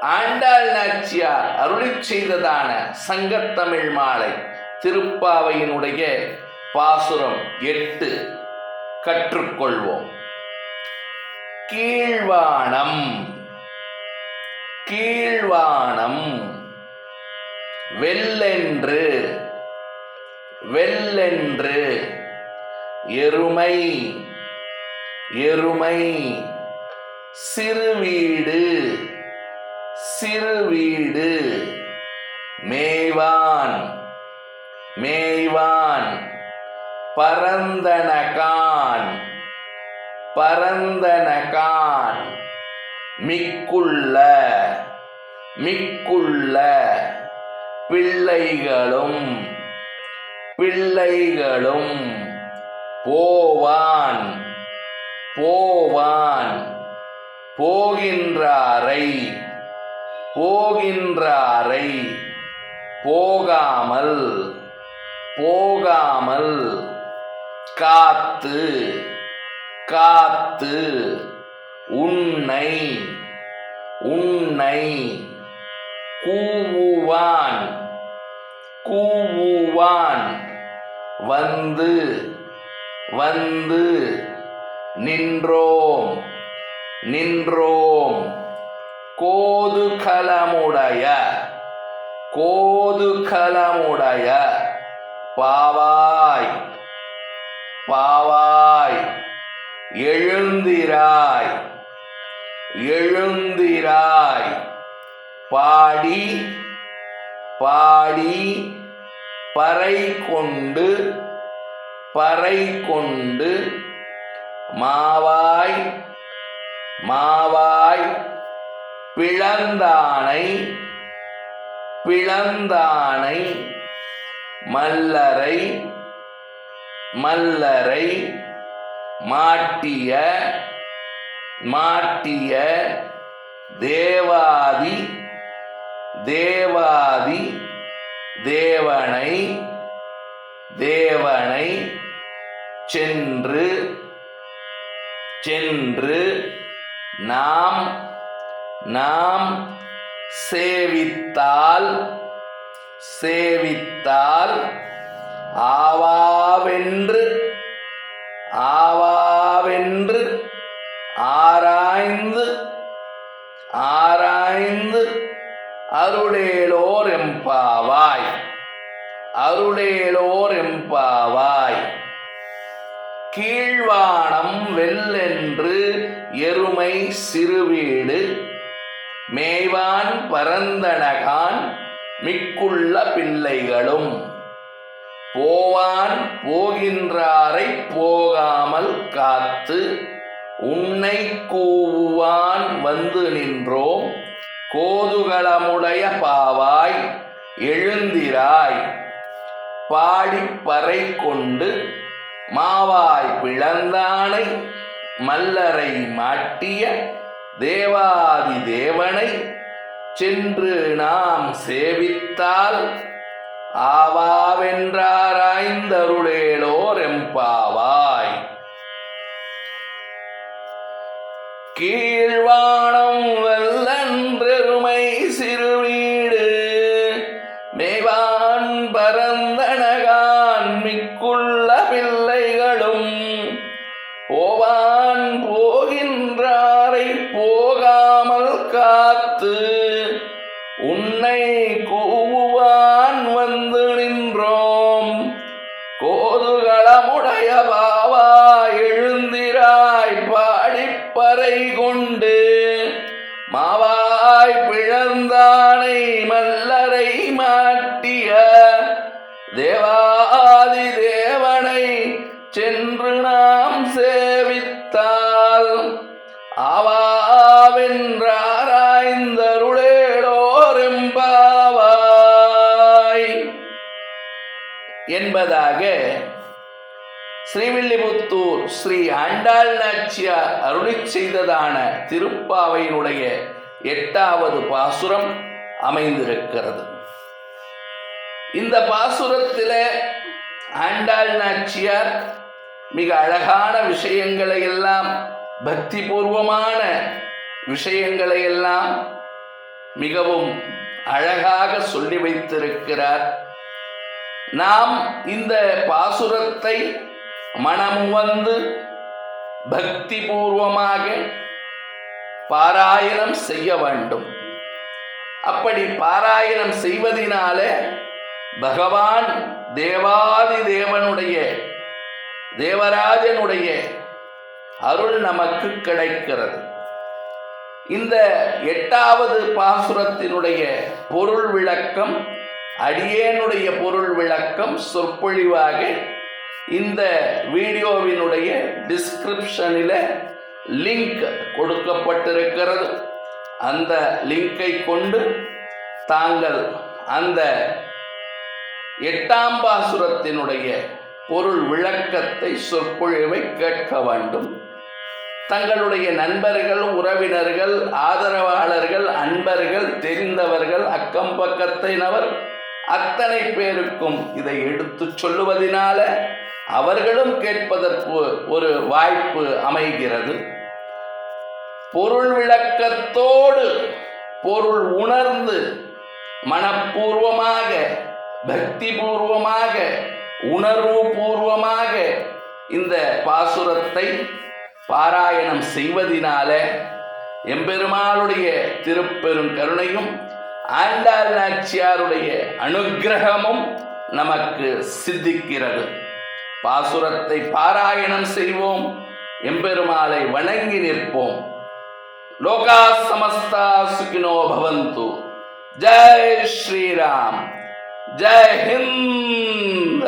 ஆண்டாள் நாச்சியார் அருளிச் செய்ததான சங்கத்தமிழ் மாலை திருப்பாவையினுடைய பாசுரம் எட்டு கற்றுக்கொள்வோம். கீழ்வானம் கீழ்வானம் வெல்லென்று வெல்லென்று எருமை எருமை சிறுவீடு சிறுவீடு மேய்வான் மேய்வான். பரந்தனகான் பரந்தனகான் மிக்குள்ள மிக்குள்ள பிள்ளைகளும் பிள்ளைகளும் போவான் போவான். போகின்றாரை. போகாமல் போகாமல் காத்து காத்து உன்னை உன்னை கூவுவான் கூவுவான். வந்து வந்து நின்றோம் நின்றோம். கோது கலமுடைய கோது கலமுடைய பாவாய் பாவாய் எழுந்திராய் எழுந்திராய் பாடி பாடி பறை கொண்டு பறை கொண்டு மாவாய் மாவாய் பிளந்தானை பிளந்தானை மல்லரை மல்லரை மாட்டிய மாட்டிய தேவாதி தேவாதி தேவனை தேவனை சென்று சென்று நாம் நாம் சேவித்தால் சேவித்தால் ஆவாவென்று ஆவாவென்று ஆராய்ந்து ஆராய்ந்து அருளேலோர் எம்பாவாய் அருளேலோர் எம்பாவாய். கீழ்வானம் வெல்லென்று எருமை சிறுவீடு மேய்வான் பரந்தனகான் மிக்குள்ள பிள்ளைகளும். போவான் போகின்றாரை போகாமல் காத்து உன்னை கூவுவான் வந்து நின்றோம். கோதுகளமுடைய பாவாய் எழுந்திராய். பாடிப்பறை கொண்டு மாவாய் பிளந்தானை மல்லரை மாட்டிய தேவாதி தேவனை சென்று நாம் சேவித்தால் ஆவாவென்றாராய்ந்தருளேலோர் எம்பாவாய் கீழ்வானம் வெல்லன்றெருமை சிறுவீடு மேவான் பரந்தனகான் மிக்குள்ள பிள்ளைகளும் ஓவான் சென்று நாம் சேவித்தால் ஆவாவென்றாராய்ந்தருளேடோரெம்பாவாய். என்பதாக ஸ்ரீவில்லிபுத்தூர் ஸ்ரீ ஆண்டாள் நாச்சியார் அருளி செய்ததான திருப்பாவையினுடைய எட்டாவது பாசுரம் அமைந்திருக்கிறது. இந்த பாசுரத்தில் ஆண்டாள் நாச்சியார் மிக அழகான விஷயங்களை எல்லாம் பக்தி பூர்வமான விஷயங்களை எல்லாம் மிகவும் அழகாக சொல்லி வைத்திருக்கிறார். நாம் இந்த பாசுரத்தை மனமுவந்து பக்தி பூர்வமாக பாராயணம் செய்ய வேண்டும். அப்படி பாராயணம் செய்வதினாலே பகவான் தேவாதி தேவனுடைய தேவராஜனுடைய அருள் நமக்கு கிடைக்கிறது. இந்த எட்டாவது பாசுரத்தினுடைய பொருள் விளக்கம் அடியேனுடைய பொருள் விளக்கம் சொற்பொழிவாக இந்த வீடியோவினுடைய டிஸ்கிரிப்ஷனில் லிங்க் கொடுக்கப்பட்டிருக்கிறது. அந்த லிங்கை கொண்டு தாங்கள் அந்த எட்டாம் பாசுரத்தினுடைய பொருள் விளக்கத்தை சொற்பொழிவை கேட்க வேண்டும். தங்களுடைய நண்பர்கள் உறவினர்கள் ஆதரவாளர்கள் அன்பர்கள் தெரிந்தவர்கள் அக்கம் பக்கத்தினவர் அத்தனை பேருக்கும் இதை எடுத்துச் சொல்லுவதினால அவர்களும் கேட்பதற்கு ஒரு வாய்ப்பு அமைகிறது. பொருள் விளக்கத்தோடு பொருள் உணர்ந்து மனப்பூர்வமாக பக்தி பூர்வமாக உணர்வு பூர்வமாக இந்த பாசுரத்தை பாராயணம் செய்வதினால எம்பெருமாளுடைய திருப்பெரும் கருணையும் ஆண்டாள் நாச்சியாருடைய அனுக்கிரகமும் நமக்கு சித்திக்கிறது. பாசுரத்தை பாராயணம் செய்வோம் எம்பெருமாளை வணங்கி நிற்போம். லோகா சமஸ்தா சுகினோ பவந்து. ஜெய் ஸ்ரீராம். ஜெய் ஹிந்த்